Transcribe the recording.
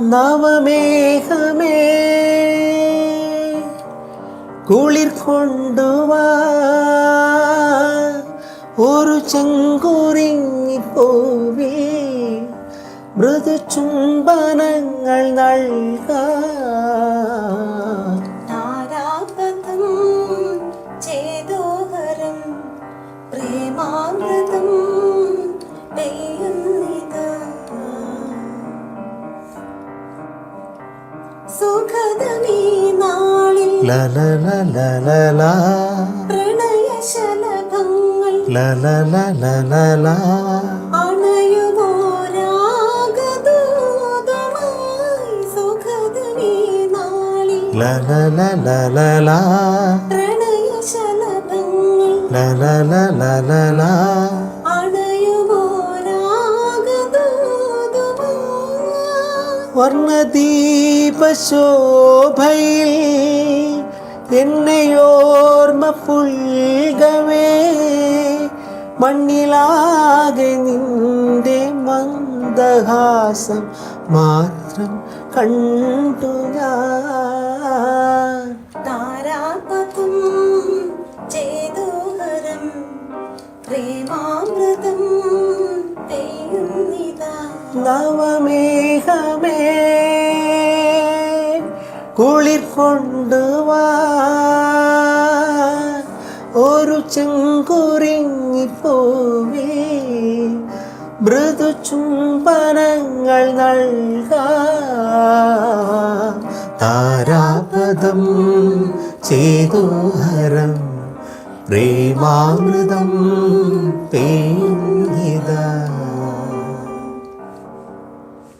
നവമേഹമേ കുളിർ കൊണ്ടുവാ. ഒരു ചെങ്കുറിങ്ങിപ്പോവേ മൃദു ചുംബനങ്ങൾ നൽകാ. സുഖദമീ നാളിൽ പ്രണയശലഭങ്ങൾ ലലലലലല അണയുമോരാഗദൂതമായി സുഖദമീ നാളിൽ പ്രണയശലഭങ്ങൾ ലലലലലല അണയുമോരാഗദൂതമായി വർണദീപശോഭയിൽ എന്നെയോർമ്മ പുൽകവേ. മണ്ണിലാകെ നിന്റെ മന്ദഹാസം മാത്രം കണ്ടു ഞാൻ. താരാപഥം ചേതോഹരം പ്രേമാമൃതം പെയ്യുന്നിതാ നവമേഘമേ കുളിർ കൊണ്ടുവാ ഒരു ചെങ്കുറിങ്ങിപ്പോവേ മൃദു ചുംബനങ്ങൾ നൽകാം. താരാപദം ചേതോഹരം പ്രേമാമൃതം പെയ്യും.